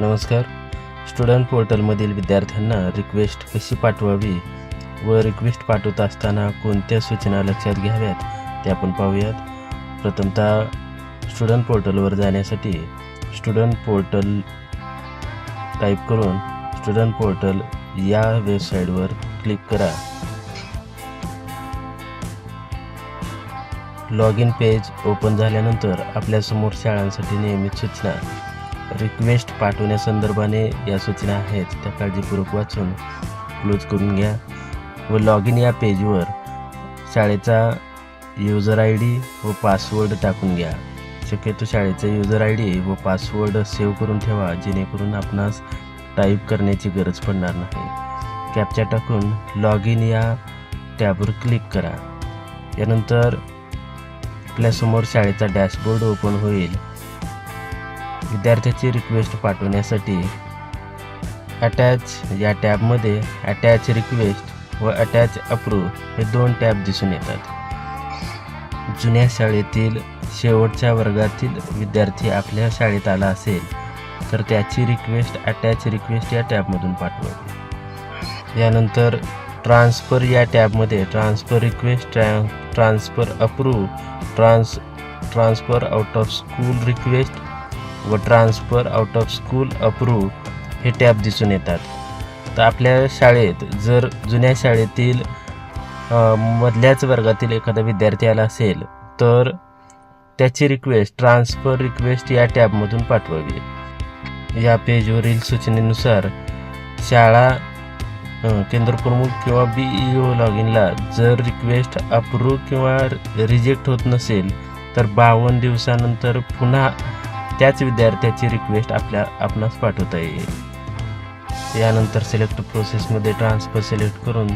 नमस्कार. स्टुडंट पोर्टलमधील विद्यार्थ्यांना रिक्वेस्ट कशी पाठवावी व रिक्वेस्ट पाठवत असताना कोणत्या सूचना लक्षात घ्याव्यात ते आपण पाहूयात. प्रथमतः स्टुडंट पोर्टलवर जाण्यासाठी स्टुडंट पोर्टल टाईप करून स्टुडंट पोर्टल या वेबसाईटवर क्लिक करा. लॉग इन पेज ओपन झाल्यानंतर आपल्यासमोर शाळांसाठी नियमित सूचना. रिक्वेस्ट पाठवण्यासंदर्भाने या सूचना आहेत त्या काळजीपूर्वक वाचून क्लोज करून घ्या व लॉग इन या पेजवर शाळेचा युजर आय डी व पासवर्ड टाकून घ्या. शक्यतो शाळेचा युजर आय डी व पासवर्ड सेव्ह करून ठेवा जेणेकरून आपणास टाईप करण्याची गरज पडणार नाही. कॅपच्या टाकून लॉग इन या टॅबवर क्लिक करा. यानंतर आपल्यासमोर शाळेचा डॅशबोर्ड ओपन होईल. विद्यार्थ्याची रिक्वेस्ट पाठवण्यासाठी अटॅच या टॅबमध्ये अटॅच रिक्वेस्ट व अटॅच अप्रूव्ह हे दोन टॅब दिसून येतात. जुन्या शाळेतील शेवटच्या वर्गातील विद्यार्थी आपल्या शाळेत आला असेल तर त्याची रिक्वेस्ट अटॅच रिक्वेस्ट या टॅबमधून पाठवावी यानंतर ट्रान्सफर या टॅबमध्ये ट्रान्सफर रिक्वेस्ट ट्रा transfer approve trans transfer out of school request व transfer out of school approve हे टॅब दिसून येतात. तर आपल्या शाळेत जर जुन्या शाळेतील मधल्याच वर्गातील एखादा विद्यार्थी आला असेल तर त्याची रिक्वेस्ट ट्रान्सफर रिक्वेस्ट या टॅबमधून पाठवावी. या पेजवरील सूचनेनुसार शाळा केंद्रप्रमुख किंवा बी ई ओ लॉग इनला जर रिक्वेस्ट अप्रूव्ह किंवा रिजेक्ट होत नसेल तर बावन्न दिवसानंतर पुन्हा त्याच विद्यार्थ्याची रिक्वेस्ट आपल्या आपणास पाठवता येईल. यानंतर सिलेक्ट प्रोसेसमध्ये ट्रान्सफर सिलेक्ट करून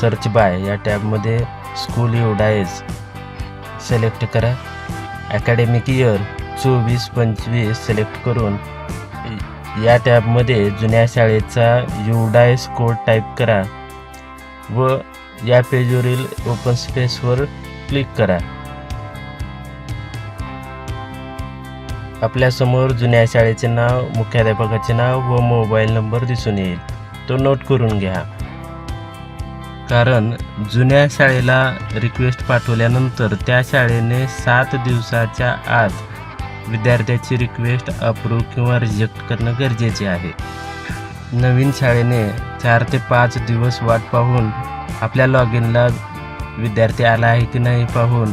सर्च बाय या टॅबमध्ये स्कूल युडायज सिलेक्ट करा. अकॅडमिक इयर चोवीस पंचवीस सिलेक्ट करून या टॅबमध्ये जुन्या शाळेचा युडायस कोड टाईप करा व या पेजवरील ओपन स्पेसवर क्लिक करा. आपल्यासमोर जुन्या शाळेचे नाव मुख्याध्यापकाचे नाव व मोबाईल नंबर दिसून येईल. तो नोट करून घ्या. कारण जुन्या शाळेला रिक्वेस्ट पाठवल्यानंतर त्या शाळेने सात दिवसाच्या आत विद्यार्थ्याची रिक्वेस्ट अप्रूव्ह किंवा रिजेक्ट करणं गरजेचे आहे. नवीन शाळेने चार ते पाच दिवस वाट पाहून आपल्या लॉग इनला विद्यार्थी आला आहे की नाही पाहून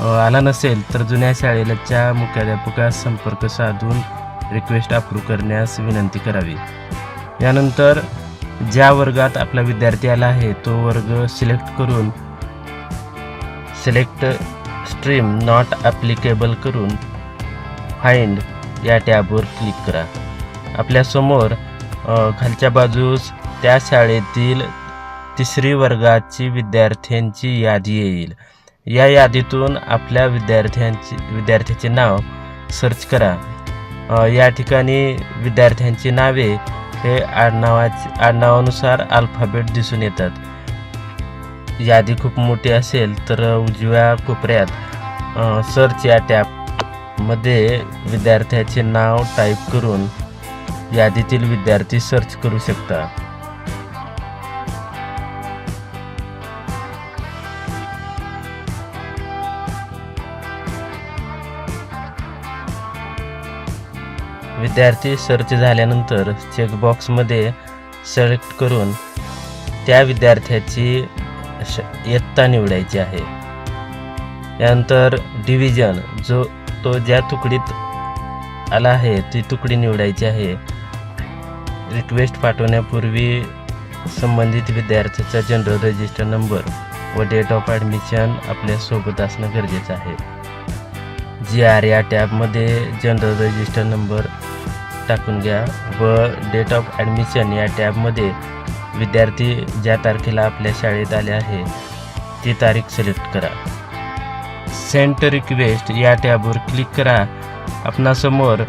आला नसेल तर जुन्या शाळेच्या मुख्याध्यापकास संपर्क साधून रिक्वेस्ट अप्रूव्ह करण्यास विनंती करावी. यानंतर ज्या वर्गात आपला विद्यार्थी आला आहे तो वर्ग सिलेक्ट करून सिलेक्ट स्ट्रीम नॉट ॲप्लिकेबल करून फाइंड या टॅबवर क्लिक करा. आपल्यासमोर खालच्या बाजूस त्या शाळेतील तिसरी वर्गाची विद्यार्थ्यांची यादी येईल. या यादीतून आपल्या विद्यार्थ्यांची विद्यार्थ्याचे नाव सर्च करा. या ठिकाणी विद्यार्थ्यांची नावे हे आडनावाचे आडनावानुसार अल्फाबेट दिसून येतात. यादी खूप मोठी असेल तर उजव्या कोपऱ्यात सर्च या टॅबमध्ये विद्यार्थ्याचे नाव टाईप करून यादीतील विद्यार्थी सर्च करू शकता. विद्यार्थी सर्च झाल्यानंतर चेकबॉक्समध्ये सिलेक्ट करून त्या विद्यार्थ्याची श इयत्ता निवडायची आहे. त्यानंतर डिव्हिजन जो तो ज्या तुकडीत आला आहे ती तुकडी निवडायची आहे. रिक्वेस्ट पाठवण्यापूर्वी संबंधित विद्यार्थ्याचा जनरल रजिस्टर नंबर व डेट ऑफ ॲडमिशन आपल्यासोबत असणं गरजेचं आहे. जी आर या टॅबमध्ये जनरल रजिस्टर नंबर टाकून घ्या व डेट ऑफ ॲडमिशन या टॅबमध्ये विद्यार्थी ज्या तारखेला आपल्या शाळेत आले आहे ती तारीख सिलेक्ट करा. सेंट रिक्वेस्ट या टॅबवर क्लिक करा. आपणासमोर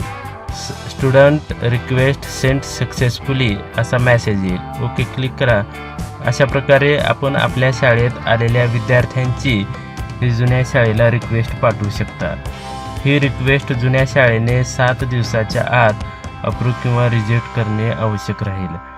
स्टुडंट रिक्वेस्ट सेंट सक्सेसफुली असा मॅसेज येईल. ओके क्लिक करा. अशा प्रकारे आपण आपल्या शाळेत आलेल्या विद्यार्थ्यांची ही जुन्या शाळेला रिक्वेस्ट पाठवू शकता. ही रिक्वेस्ट जुन्या शाळेने सात दिवसाच्या आत अप्रूव्ह किंवा रिजेक्ट करणे आवश्यक राहील.